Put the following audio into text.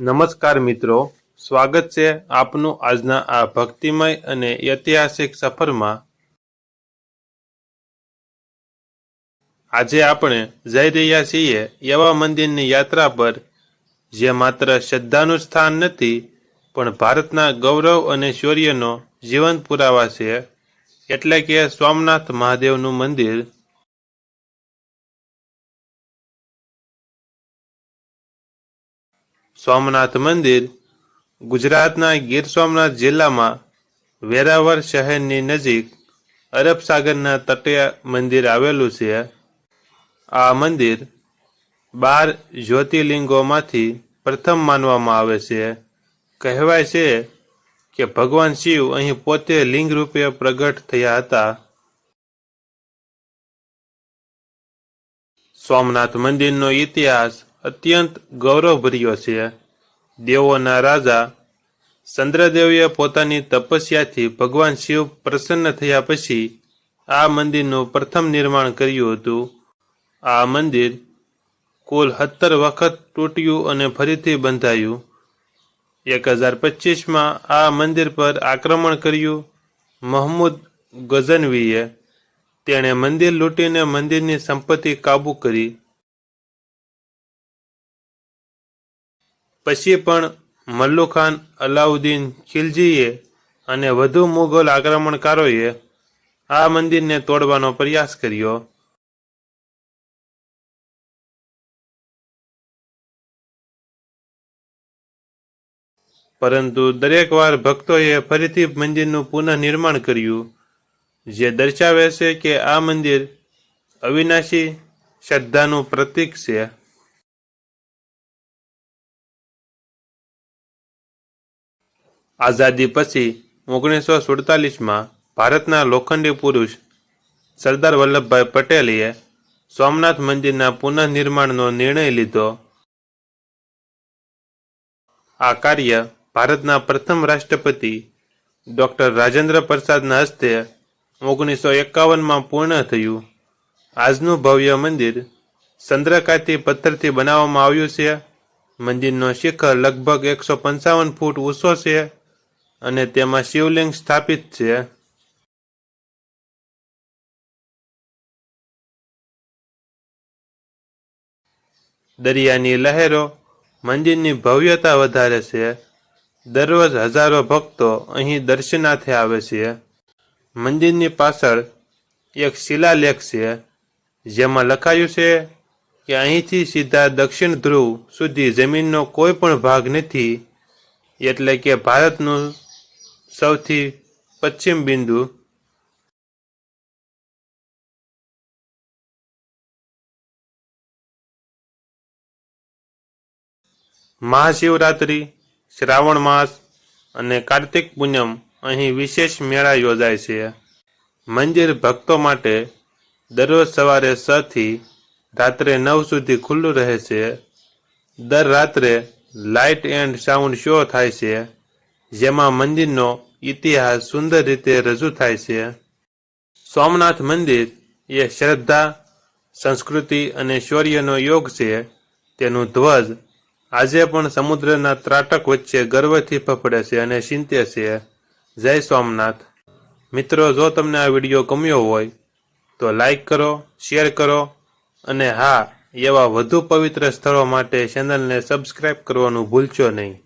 નમસ્કાર મિત્રો, સ્વાગત છે આપનું આજના આ ભક્તિમય અને ઐતિહાસિક સફરમાં. આજે આપણે જઈ રહ્યા છીએ એવા મંદિરની યાત્રા પર, જે માત્ર શ્રદ્ધાનું સ્થાન નથી, પણ ભારતના ગૌરવ અને શૌર્યનો જીવંત પુરાવા છે. એટલે કે સોમનાથ મહાદેવનું મંદિર સોમનાથ મંદિર ગુજરાતના ગીર સોમનાથ જિલ્લામાં વેરાવળ શહેરની નજીક અરબ સાગરના તટે મંદિર આવેલું છે. આ મંદિર બાર જ્યોતિર્લિંગોમાંથી પ્રથમ માનવામાં આવે છે. કહેવાય છે કે ભગવાન શિવ અહીં પોતે લિંગ રૂપે પ્રગટ થયા હતા. સોમનાથ મંદિરનો ઇતિહાસ અત્યંત ગૌરવભર્યો છે. દેવોના રાજા ચંદ્રદેવીએ પોતાની તપસ્યાથી ભગવાન શિવ પ્રસન્ન થયા પછી આ મંદિરનું પ્રથમ નિર્માણ કર્યું હતું. આ મંદિર કુલ સત્તર વખત તૂટ્યું અને ફરીથી બંધાયું. એક હજાર પચીસમાં આ મંદિર પર આક્રમણ કર્યું મહમૂદ ગઝનવીએ. તેણે મંદિર લૂંટીને મંદિરની સંપત્તિ કાબૂ કરી. પછી પણ મલ્લુખાન અલાઉદ્દીન ખિલજીએ અને વધુ મુઘલ આક્રમણકારોએ આ મંદિરને તોડવાનો પ્રયાસ કર્યો. પરંતુ દરેક વાર ભક્તોએ ફરીથી મંદિરનું પુનઃનિર્માણ કર્યું, જે દર્શાવે છે કે આ મંદિર અવિનાશી શ્રદ્ધાનું પ્રતીક છે. આઝાદી પછી ઓગણીસો સુડતાલીસમાં ભારતના લોખંડી પુરુષ સરદાર વલ્લભભાઈ પટેલે સોમનાથ મંદિરના પુનઃનિર્માણનો નિર્ણય લીધો. આ કાર્ય ભારતના પ્રથમ રાષ્ટ્રપતિ ડોક્ટર રાજેન્દ્ર પ્રસાદના હસ્તે ઓગણીસો એકાવનમાં પૂર્ણ થયું. આજનું ભવ્ય મંદિર ચંદ્રકાતી પથ્થરથી બનાવવામાં આવ્યું છે. મંદિરનો શિખર લગભગ એકસો પંચાવન ફૂટ ઊંચો છે. અને તેમાં શિવલિંગ સ્થાપિત છે. દરિયાની લહેરો મંદિરની ભવ્યતા વધારે છે. દરરોજ હજારો ભક્તો અહીં દર્શનાર્થે આવે છે. મંદિરની પાછળ એક શિલાલેખ છે, જેમાં લખાયું છે કે અહીંથી સીધા દક્ષિણ ધ્રુવ સુધી જમીનનો કોઈ પણ ભાગ નથી, એટલે કે ભારતનું સૌથી પશ્ચિમ બિંદુ મહાશિવરાત્રિ, શ્રાવણ માસ અને કાર્તિક પૂનમ અહીં વિશેષ મેળા યોજાય છે. મંદિર ભક્તો માટે દરરોજ સવારે છ થી રાત્રે નવ સુધી ખુલ્લું રહે છે. દર રાત્રે લાઇટ એન્ડ સાઉન્ડ શો થાય છે. જેમાં મંદિરનો ઇતિહાસ સુંદર રીતે રજૂ થાય છે. સોમનાથ મંદિર એ શ્રદ્ધા, સંસ્કૃતિ અને શૌર્યનો યોગ છે. તેનું ધ્વજ આજે પણ સમુદ્રના ત્રાટક વચ્ચે ગર્વથી ફફડે છે અને ચિંતે છે. જય સોમનાથ. મિત્રો, જો તમને આ વીડિયો ગમ્યો હોય, તો લાઈક કરો, શેર કરો અને હા, એવા વધુ પવિત્ર સ્થળો માટે ચેનલને સબસ્ક્રાઇબ કરવાનું ભૂલશો નહીં.